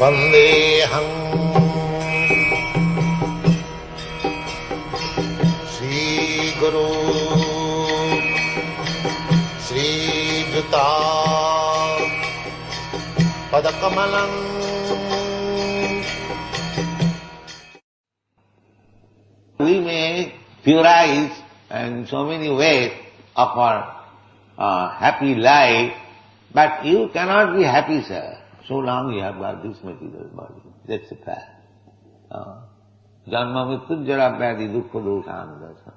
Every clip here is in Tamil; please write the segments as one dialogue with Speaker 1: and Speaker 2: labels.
Speaker 1: वन्देऽहम् Shri Guru श्रीयुता पदकमलम् We may theorize in so many ways of our uh, happy life, but you cannot be happy, sir, so long you have got this material body. That's a fact. Uh, Janma mrityu dukkha.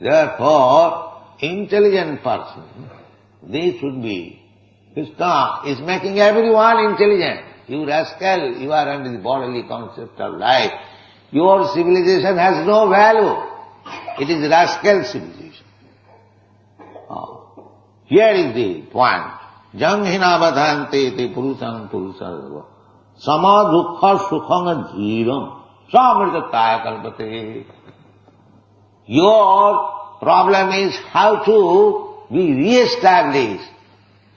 Speaker 1: Therefore, intelligent person, they should be. Krishna is making everyone intelligent. You rascal, you are under the bodily concept of life. Your civilization has no value. It is rascal civilization. Oh. Here is the point. जंग हिनावधानते पुरुषम पुरुष सम दुख सुखम धीरम समृत काय कल्पते your problem is how to be reestablish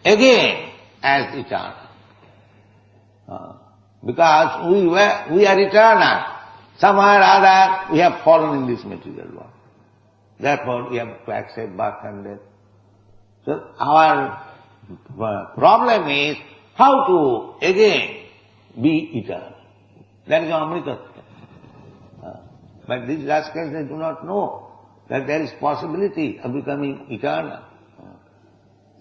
Speaker 1: again as इचार because we we are eternal are some are are are we have fallen in this material world that for we have to accept birth and death our problem is how to again be eternal. That is Amritattva. Uh, But these rascals they do not know that there is possibility of becoming eternal.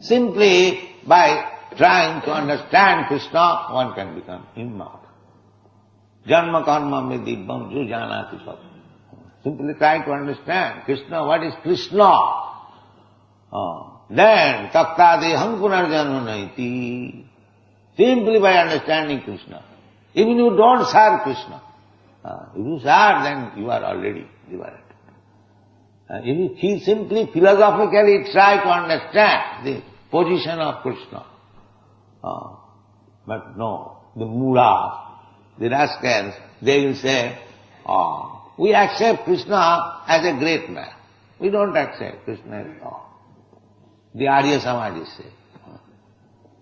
Speaker 1: Simply by trying to understand Krishna, one can become immortal. Janma karma me dibbam ju janati sat. Simply try to understand Krishna, what is Krishna? Ah, then hankunarjana naiti. Simply by understanding Krishna. Even you don't serve Krishna. Ah, if you serve, then you are already liberated. Uh, if you simply philosophically try to understand the position of Krishna. Uh, but no, the mulas, the rascals, they will say, oh, we accept Krishna as a great man. We don't accept Krishna as God. The Arya Samaj say.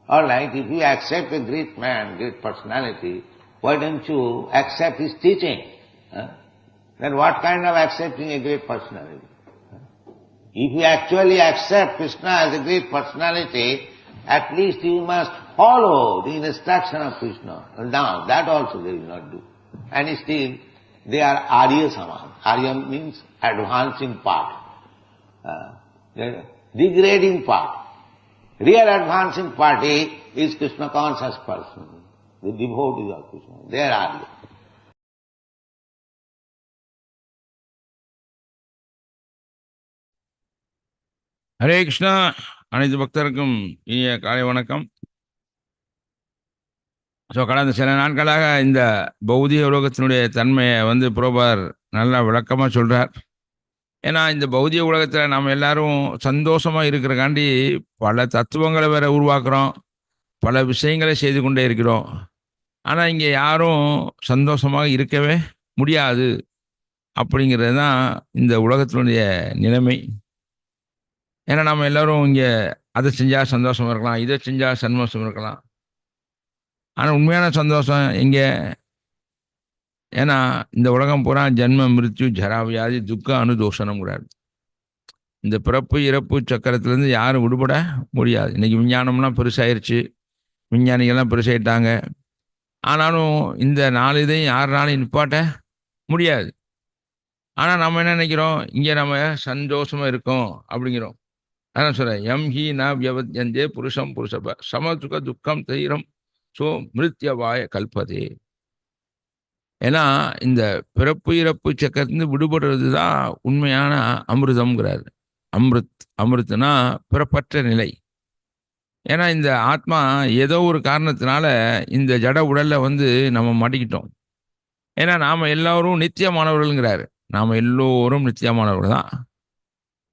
Speaker 1: All right, if you accept a great man, great personality, why don't you accept his teaching? Huh? Then what kind of accepting a great personality? If you actually accept Krishna as a great personality, at least you must follow the instruction of Krishna. Now, that also they will not do. And still, they are Arya Samaj. Arya means advancing part. Uh, degrading part. Real advancing party is Krishna conscious person. The devotees of Krishna. There are you.
Speaker 2: Hare Krishna அனைத்து பக்தருக்கும் இனிய காலை வணக்கம் ஸோ கடந்த சில நாட்களாக இந்த பௌதிக உலகத்தினுடைய தன்மையை வந்து புரோபார் நல்லா விளக்கமாக சொல்கிறார் ஏன்னா இந்த பௌதிக உலகத்தில் நம்ம எல்லாரும் சந்தோஷமாக இருக்கிறக்காண்டி பல தத்துவங்களை வேற உருவாக்குறோம். பல விஷயங்களை செய்து கொண்டே இருக்கிறோம். ஆனால் இங்கே யாரும் சந்தோஷமாக இருக்கவே முடியாது. அப்படிங்கிறது தான் இந்த உலகத்தினுடைய நிலைமை. ஏன்னா நம்ம எல்லாரும் இங்கே அதை செஞ்சால் சந்தோஷமாக இருக்கலாம் இதை செஞ்சால் சந்தோஷம் இருக்கலாம். ஆனால் உண்மையான சந்தோஷம் எங்கே? ஏன்னா இந்த உலகம் பூரா ஜென்ம மிருத்யு ஜரா வியாதி துக்க கூடாது இந்த பிறப்பு இறப்பு சக்கரத்துலேருந்து யாரும் விடுபட முடியாது. இன்றைக்கி விஞ்ஞானம்லாம் பெருசாயிருச்சு. விஞ்ஞானிகள்லாம் பெருசாயிட்டாங்க. ஆனாலும் இந்த நாலு இதையும் யாருனாலும் நிப்பாட்ட முடியாது. ஆனால் நம்ம என்ன நினைக்கிறோம்? இங்கே நம்ம சந்தோஷமாக இருக்கோம் அப்படிங்கிறோம். அதான் சொல்கிறேன் எம் ஹி ந வியவத்யந்தே புருஷம் புருஷப சமதுக துக்கம் தைரம் சோ மிருத்யவாய கல்பதே. ஏன்னா இந்த பிறப்பு இறப்பு சக்கரத்துலேருந்து விடுபடுறது தான் உண்மையான அமிர்தம்ங்கிறாரு. அமிர்த் அமிர்த்னா பிறப்பற்ற நிலை. ஏன்னா இந்த ஆத்மா ஏதோ ஒரு காரணத்தினால இந்த ஜட உடலில் வந்து நம்ம மாட்டிக்கிட்டோம் ஏன்னா நாம் எல்லோரும் நித்தியமானவர்கள்ங்கிறாரு. நாம் எல்லோரும் நித்தியமானவர்கள் தான்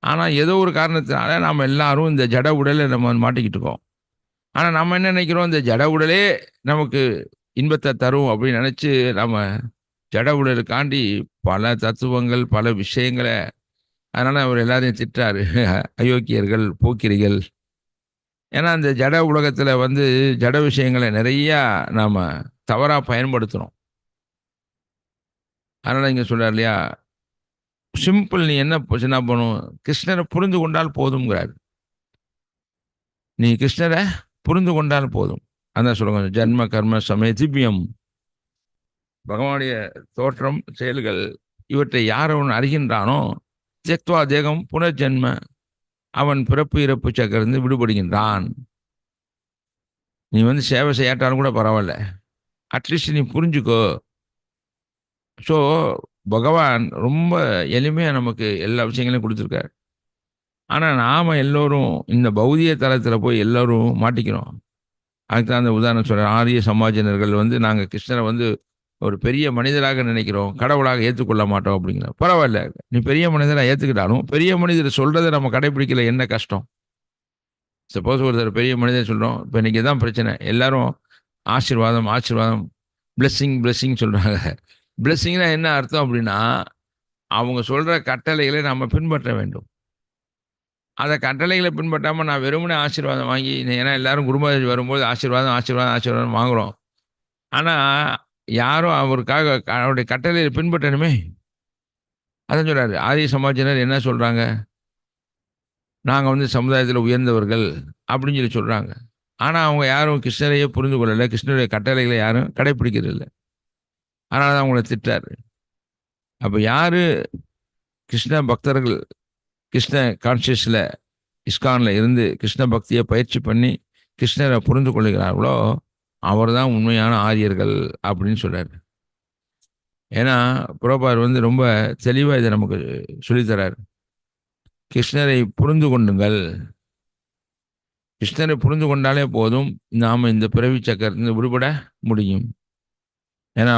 Speaker 2: ஆனால் ஏதோ ஒரு காரணத்தினால நாம் எல்லாரும் இந்த ஜட உடலை நம்ம மாட்டிக்கிட்டு இருக்கோம் ஆனால் நம்ம என்ன நினைக்கிறோம்? இந்த ஜட உடலே நமக்கு இன்பத்தை தரும் அப்படின்னு நினச்சி நம்ம ஜட உடலுக்காண்டி பல தத்துவங்கள் பல விஷயங்களை அதனால் அவர் எல்லாரையும் திட்டாரு அயோக்கியர்கள் போக்கிரிகள். ஏன்னா அந்த ஜட உலகத்தில் வந்து ஜட விஷயங்களை நிறையா நாம் தவறாக பயன்படுத்துகிறோம் அதனால் இங்கே சொல்கிறார் இல்லையா சிம்பிள் நீ என்ன என்ன பண்ணும்? கிருஷ்ணரை புரிந்து கொண்டால் போதுங்கிறார் நீ கிருஷ்ணரை புரிந்து கொண்டால் போதும். அதான் சொல்லுங்க ஜென்ம கர்ம சமய திவ்யம். பகவானுடைய தோற்றம் செயல்கள் இவற்றை யார் அவன் அறிகின்றானோ தெக்துவா தேகம் புனர்ஜென்ம அவன் பிறப்பு இறப்பு சக்கரிருந்து விடுபடுகின்றான். நீ வந்து சேவை செய்யாட்டாலும் கூட பரவாயில்ல. அட்லீஸ்ட் நீ புரிஞ்சுக்கோ. ஸோ பகவான் ரொம்ப எளிமையாக நமக்கு எல்லா விஷயங்களையும் கொடுத்துருக்காரு. ஆனால் நாம் எல்லோரும் இந்த பௌதிய தளத்தில் போய் எல்லோரும் மாட்டிக்கிறோம். அதுக்கு தான் அந்த உதாரணம் சொல்கிறேன் ஆரிய சமாஜினர்கள் வந்து நாங்கள் கிருஷ்ணரை வந்து ஒரு பெரிய மனிதராக நினைக்கிறோம். கடவுளாக ஏற்றுக்கொள்ள மாட்டோம் அப்படிங்கிற பரவாயில்ல. நீ பெரிய மனிதராக ஏற்றுக்கிட்டாலும் பெரிய மனிதர் சொல்கிறத நம்ம கடைபிடிக்கல என்ன கஷ்டம்? சப்போஸ் ஒருத்தர் பெரிய மனிதர் சொல்கிறோம் இப்போ இன்றைக்கி தான் பிரச்சனை. எல்லாரும் ஆசீர்வாதம் ஆசீர்வாதம் பிளெஸ்ஸிங் பிளெஸ்ஸிங் சொல்கிறாங்க பிளெஸ்ஸிங்னா என்ன அர்த்தம் அப்படின்னா அவங்க சொல்கிற கட்டளைகளை நம்ம பின்பற்ற வேண்டும். அதை கட்டளைகளை பின்பற்றாமல் நான் வெறுமனே ஆசீர்வாதம் வாங்கி ஏன்னா எல்லாரும் குருமாதி வரும்போது ஆசீர்வாதம் ஆசீர்வாதம் ஆசீர்வாதம் வாங்குகிறோம் ஆனால் யாரும் அவருக்காக அவருடைய கட்டளையை பின்பற்றணுமே? அதான் சொல்கிறாரு ஆரிய சமாஜினர் என்ன சொல்கிறாங்க நாங்கள் வந்து சமுதாயத்தில் உயர்ந்தவர்கள் அப்படின்னு சொல்லி சொல்கிறாங்க ஆனால் அவங்க யாரும் கிருஷ்ணரையே புரிந்து கொள்ளலை கிருஷ்ணருடைய கட்டளைகளை யாரும் கடைப்பிடிக்கிறதில்ல அதனால தான் அவங்கள திட்டார் அப்போ யார் கிருஷ்ண பக்தர்கள் கிருஷ்ண கான்சியஸில் இஸ்கானில் இருந்து கிருஷ்ண பக்தியை பயிற்சி பண்ணி கிருஷ்ணரை புரிந்து கொள்கிறார்களோ அவர் தான் உண்மையான ஆரியர்கள் அப்படின்னு சொல்கிறார் ஏன்னா புரோபார் வந்து ரொம்ப தெளிவாக இதை நமக்கு சொல்லித்தரார் கிருஷ்ணரை புரிந்து கொண்டுங்கள். கிருஷ்ணரை புரிந்து கொண்டாலே போதும் நாம் இந்த பிறவி சக்கரத்திலிருந்து விடுபட முடியும். ஏன்னா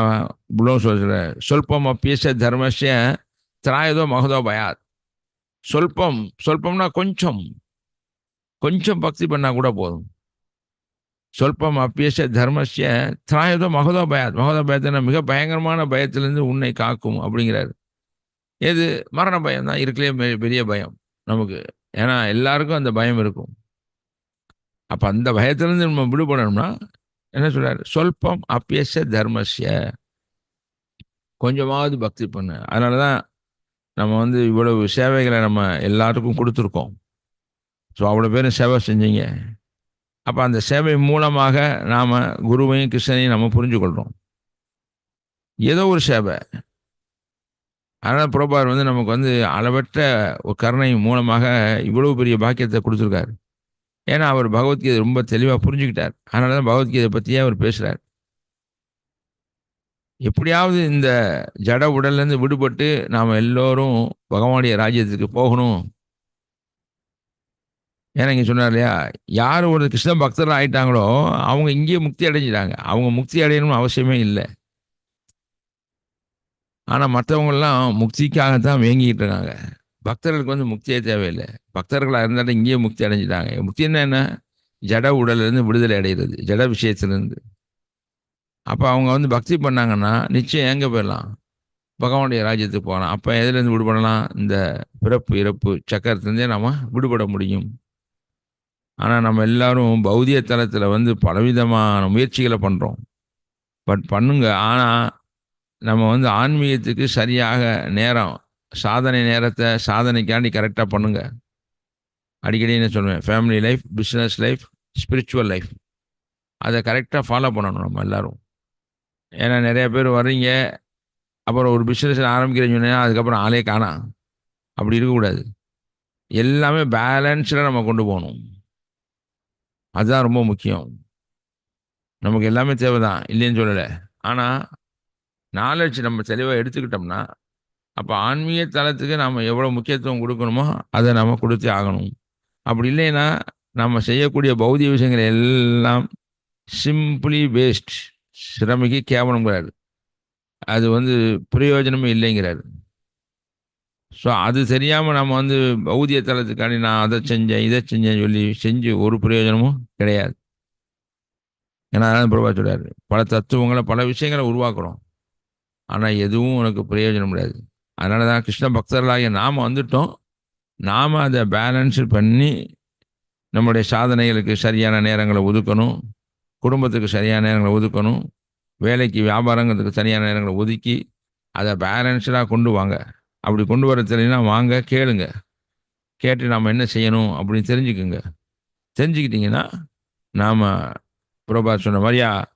Speaker 2: புலோ சொல்கிற சொல்பம் அப்பியச தர்மஸ்ய திராயதோ மகதோ பயாத். சொல்பம் சொல்பம்னா கொஞ்சம். கொஞ்சம் பக்தி பண்ணால் கூட போதும். சொல்பம் அப்பியச தர்மஸ்ய திராயதோ மகதோ பயாத். மகதோ பயத்தின மிக பயங்கரமான பயத்திலேருந்து உன்னை காக்கும் அப்படிங்கிறாரு. எது? மரண பயம் தான். இருக்கலையே பெரிய பயம் நமக்கு. ஏன்னா எல்லாருக்கும் அந்த பயம் இருக்கும். அப்போ அந்த பயத்திலேருந்து நம்ம விடுபடணும்னா என்ன சொல்கிறார் சொல்பம் அப்பியச தர்மஸ்ய. கொஞ்சமாவது பக்தி பண்ணு. அதனால தான் நம்ம வந்து இவ்வளவு சேவைகளை நம்ம எல்லாருக்கும் கொடுத்துருக்கோம். ஸோ அவ்வளோ பேரும் சேவை செஞ்சீங்க. அப்போ அந்த சேவை மூலமாக நாம் குருவையும் கிருஷ்ணனையும் நம்ம புரிஞ்சுக்கொள்கிறோம் ஏதோ ஒரு சேவை. அதனால் புரோபார் வந்து நமக்கு வந்து அளவற்ற ஒரு கருணை மூலமாக இவ்வளவு பெரிய பாக்கியத்தை கொடுத்துருக்காரு. ஏன்னா அவர் பகவத்கீதை ரொம்ப தெளிவாக புரிஞ்சுக்கிட்டார். அதனால தான் பகவத்கீதை பற்றியே அவர் பேசுகிறார் எப்படியாவது இந்த ஜட உடல்லேருந்து விடுபட்டு நாம் எல்லோரும் பகவானுடைய ராஜ்யத்துக்கு போகணும். ஏன்னா இங்கே சொன்னார் இல்லையா யார் ஒரு கிருஷ்ண பக்தர்கள் ஆயிட்டாங்களோ அவங்க இங்கேயே முக்தி அடைஞ்சிட்டாங்க. அவங்க முக்தி அடையணும்னு அவசியமே இல்லை. ஆனால் மற்றவங்கெல்லாம் முக்திக்காகத்தான் வேங்கிக்கிட்டு இருக்காங்க. பக்தர்களுக்கு வந்து முக்தியே தேவையில்லை. பக்தர்களாக இருந்தாலும் இங்கேயே முக்தி அடைஞ்சிட்டாங்க. முக்தி என்ன? என்ன ஜட உடல்லேருந்து விடுதலை அடைகிறது ஜட விஷயத்துலேருந்து. அப்போ அவங்க வந்து பக்தி பண்ணாங்கன்னா நிச்சயம் எங்கே போயிடலாம்? பகவானுடைய ராஜ்யத்துக்கு போகலாம். அப்போ எதுலேருந்து விடுபடலாம்? இந்த பிறப்பு இறப்பு சக்கரத்துலேருந்தே நம்ம விடுபட முடியும். ஆனால் நம்ம எல்லாரும் பௌதிய தளத்தில் வந்து பலவிதமான முயற்சிகளை பண்ணுறோம் பட் பண்ணுங்க. ஆனால் நம்ம வந்து ஆன்மீகத்துக்கு சரியாக நேரம் சாதனை நேரத்தை சாதனைக்காண்டி கரெக்டாக பண்ணுங்க. அடிக்கடி என்ன சொல்லுவேன்? Family life business life spiritual life அதை கரெக்டாக ஃபாலோ பண்ணணும் நம்ம எல்லாரும். ஏன்னா நிறைய பேர் வர்றீங்க. அப்புறம் ஒரு பிஸ்னஸ் ஆரம்பிக்கிறேன்னு சொன்னீங்கன்னா அதுக்கப்புறம் ஆளே காணா. அப்படி இருக்கக்கூடாது. எல்லாமே பேலன்ஸில் நம்ம கொண்டு போகணும். அதுதான் ரொம்ப முக்கியம். நமக்கு எல்லாமே தேவை தான் இல்லைன்னு சொல்லலை. ஆனால் நாலேஜ் நம்ம தெளிவாக எடுத்துக்கிட்டோம்னா அப்போ ஆன்மீக தளத்துக்கு நம்ம எவ்வளோ முக்கியத்துவம் கொடுக்கணுமோ அதை நம்ம கொடுத்தே ஆகணும். அப்படி இல்லைன்னா நம்ம செய்யக்கூடிய பௌதிக விஷயங்கள் எல்லாம் சிம்பிளி வேஸ்ட் சிரமிக்கு கேவலங்கிறார் அது வந்து பிரயோஜனமே இல்லைங்கிறார். ஸோ அது தெரியாமல் நம்ம வந்து பௌதிய தளத்துக்காண்டி நான் அதை செஞ்சேன் இதை செஞ்சேன் சொல்லி செஞ்சு ஒரு பிரயோஜனமும் கிடையாது. ஏன்னா அதான் பிரபா சொல்கிறார் பல தத்துவங்களை பல விஷயங்களை உருவாக்குறோம். ஆனால் எதுவும் உனக்கு பிரயோஜனம் கிடையாது. அதனால தான் கிருஷ்ண பக்தர்களாகிய நாம் வந்துட்டோம். நாம் அதை பேலன்ஸ் பண்ணி நம்முடைய சாதனைகளுக்கு சரியான நேரங்களை ஒதுக்கணும். குடும்பத்துக்கு சரியான நேரங்களை ஒதுக்கணும். வேலைக்கு வியாபாரங்கிறதுக்கு சரியான நேரங்களை ஒதுக்கி அதை பேலன்ஸ்டாக கொண்டு வாங்க. அப்படி கொண்டு வர தெரியலனா வாங்க கேளுங்க. கேட்டு நாம் என்ன செய்யணும் அப்படின்னு தெரிஞ்சுக்குங்க. தெரிஞ்சுக்கிட்டிங்கன்னா நாம் புரோபா சொன்ன மாதிரியா